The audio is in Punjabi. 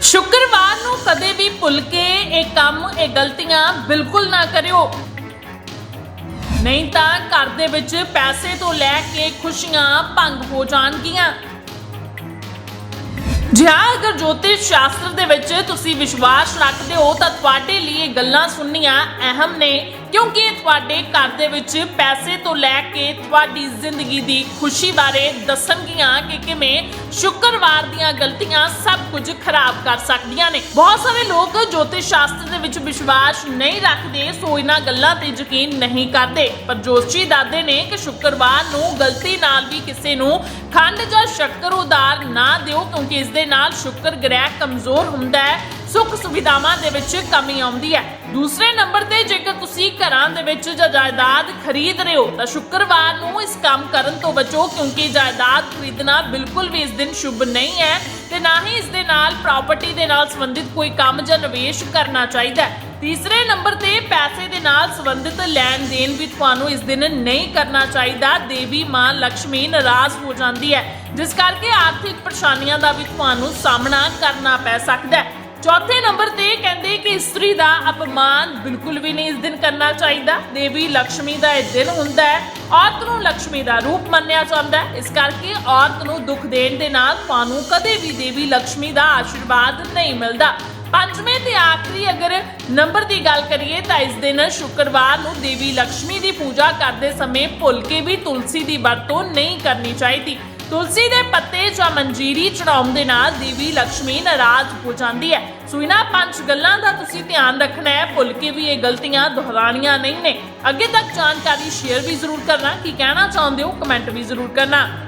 ਸ਼ੁੱਕਰਵਾਰ ਨੂੰ ਕਦੇ ਵੀ ਭੁੱਲ ਕੇ ਇਹ ਕੰਮ, ਇਹ ਗਲਤੀਆਂ ਬਿਲਕੁਲ ਨਾ ਕਰਿਓ। ਨਹੀਂ ਤਾਂ ਘਰ ਦੇ ਵਿੱਚ ਪੈਸੇ ਤੋਂ ਲੈ ਕੇ ਖੁਸ਼ੀਆਂ ਭੰਗ ਹੋ ਜਾਣਗੀਆਂ। ਜਿਹਾ ਅਗਰ ਜੋਤਿਸ਼ ਸ਼ਾਸਤਰ ਦੇ ਵਿੱਚ ਤੁਸੀਂ ਵਿਸ਼ਵਾਸ ਰੱਖਦੇ ਹੋ ਤਾਂ ਤੁਹਾਡੇ ਲਈ ਗੱਲਾਂ ਸੁਣਨੀਆਂ ਅਹਿਮ ਨੇ, ਕਿਉਂਕਿ ਤੁਹਾਡੇ ਘਰ ਦੇ ਵਿੱਚ ਪੈਸੇ ਤੋਂ ਲੈ ਕੇ ਤੁਹਾਡੀ ਜ਼ਿੰਦਗੀ ਦੀ ਖੁਸ਼ੀ ਬਾਰੇ ਦੱਸਣਗੀਆਂ ਕਿ ਕਿਵੇਂ ਸ਼ੁੱਕਰਵਾਰ ਦੀਆਂ ਗਲਤੀਆਂ ਸਭ ਕੁਝ ਖਰਾਬ ਕਰ ਸਕਦੀਆਂ ਨੇ। ਬਹੁਤ ਸਾਰੇ ਲੋਕ ਜੋਤਿਸ਼ ਸ਼ਾਸਤਰ ਦੇ ਵਿੱਚ ਵਿਸ਼ਵਾਸ ਨਹੀਂ ਰੱਖਦੇ, ਸੋ ਇਹਨਾਂ ਗੱਲਾਂ ਤੇ ਯਕੀਨ ਨਹੀਂ ਕਰਦੇ। ਪਰ ਜੋਤਸ਼ੀ ਦੱਸਦੇ ਨੇ ਕਿ ਸ਼ੁੱਕਰਵਾਰ ਨੂੰ ਗਲਤੀ ਨਾਲ ਵੀ ਕਿਸੇ ਨੂੰ ਖੰਡ ਜਾਂ ਸ਼ੱਕਰ ਉਦਾਰ ਨਾ ਦਿਓ, ਕਿਉਂਕਿ ਇਸ ਦੇ ਨਾਲ ਸ਼ੁੱਕਰ ਗ੍ਰਹਿ ਕਮਜ਼ੋਰ ਹੁੰਦਾ ਹੈ। ਸੁੱਖ ਸੁਵਿਧਾਵਾਂ ਦੇ ਵਿੱਚ ਕਮੀ ਆਉਂਦੀ ਹੈ। ਦੂਸਰੇ ਨੰਬਰ ਤੇ ਜੇਕਰ ਤੁਸੀਂ ਘਰਾਂ ਦੇ ਵਿੱਚ ਜਾਂ ਜਾਇਦਾਦ ਖਰੀਦ ਰਹੇ ਹੋ, ਤਾਂ ਸ਼ੁੱਕਰਵਾਰ ਨੂੰ ਇਸ ਕੰਮ ਕਰਨ ਤੋਂ ਬਚੋ, ਕਿਉਂਕਿ ਜਾਇਦਾਦ ਖਰੀਦਣਾ ਬਿਲਕੁਲ ਵੀ ਇਸ ਦਿਨ ਸ਼ੁਭ ਨਹੀਂ ਹੈ ਤੇ ਨਾ ਹੀ ਇਸ ਦੇ ਨਾਲ ਪ੍ਰਾਪਰਟੀ ਦੇ ਨਾਲ ਸੰਬੰਧਿਤ ਕੋਈ ਕੰਮ ਜਾਂ ਨਿਵੇਸ਼ ਕਰਨਾ ਚਾਹੀਦਾ ਹੈ। ਤੀਸਰੇ ਨੰਬਰ ਤੇ ਪੈਸੇ ਦੇ ਨਾਲ ਸੰਬੰਧਿਤ ਲੈਣ ਦੇਣ ਵੀ ਤੁਹਾਨੂੰ ਇਸ ਦਿਨ ਨਹੀਂ ਕਰਨਾ ਚਾਹੀਦਾ। ਦੇਵੀ ਮਾਂ ਲక్ష్ਮੀ ਨਾਰਾਜ਼ ਹੋ ਜਾਂਦੀ ਹੈ। ਜਿਸ ਕਰਕੇ ਆਰਥਿਕ ਪਰੇਸ਼ਾਨੀਆਂ ਦਾ ਵੀ ਤੁਹਾਨੂੰ ਸਾਹਮਣਾ ਕਰਨਾ ਪੈ ਸਕਦਾ ਹੈ। ਚੌਥੇ ਨੰਬਰ ਤੇ ਕਹਿੰਦੇ ਕਿ ਇਸਤਰੀ ਦਾ ਅਪਮਾਨ ਬਿਲਕੁਲ ਵੀ ਨਹੀਂ ਇਸ ਦਿਨ ਕਰਨਾ ਚਾਹੀਦਾ। ਦੇਵੀ ਲక్ష్ਮੀ ਦਾ ਇਹ ਦਿਨ ਹੁੰਦਾ ਹੈ। ਔਰਤ ਨੂੰ ਲక్ష్ਮੀ ਦਾ ਰੂਪ ਮੰਨਿਆ ਜਾਂਦਾ ਹੈ। ਇਸ ਕਰਕੇ ਔਰਤ ਨੂੰ ਦੁੱਖ ਦੇਣ ਦੇ ਨਾਲ ਤੁਹਾਨੂੰ ਕਦੇ ਵੀ ਦੇਵੀ ਲక్ష్ਮੀ ਦਾ ਆਸ਼ੀਰਵਾਦ ਨਹੀਂ ਮਿਲਦਾ। ਪੰਜਵੇਂ ਤੇ ਆਖਰੀ ਅਗਰ ਨੰਬਰ ਦੀ ਗੱਲ ਕਰੀਏ ਤਾਂ ਇਸ ਦਿਨ ਸ਼ੁੱਕਰਵਾਰ ਨੂੰ ਦੇਵੀ ਲక్ష్ਮੀ ਦੀ ਪੂਜਾ ਕਰਦੇ ਸਮੇਂ ਭੁੱਲ ਕੇ ਵੀ ਤੁਲਸੀ ਦੀ ਵਰਤੋਂ ਨਹੀਂ ਕਰਨੀ ਚਾਹੀਦੀ। ਤੁਲਸੀ ਦੇ ਪੱਤੇ ਜਾਂ ਮੰਜੀਰੀ ਚੜਾਉਣ ਦੇ ਨਾਲ ਦੇਵੀ ਲక్ష్ਮੀ ਨਾਰਾਜ਼ ਹੋ ਜਾਂਦੀ ਹੈ। ਸੋ ਇਹਨਾਂ ਪੰਜ ਗੱਲਾਂ ਦਾ ਤੁਸੀਂ ਧਿਆਨ ਰੱਖਣਾ ਹੈ। ਭੁੱਲ ਕੇ ਵੀ ਇਹ ਗਲਤੀਆਂ ਦੁਹਰਾਉਣੀਆਂ ਨਹੀਂ ਨੇ। ਅੱਗੇ ਤੱਕ ਜਾਣਕਾਰੀ ਸ਼ੇਅਰ ਵੀ ਜ਼ਰੂਰ ਕਰਨਾ। ਕੀ ਕਹਿਣਾ ਚਾਹੁੰਦੇ ਹੋ? ਕਮੈਂਟ ਵੀ ਜ਼ਰੂਰ ਕਰਨਾ।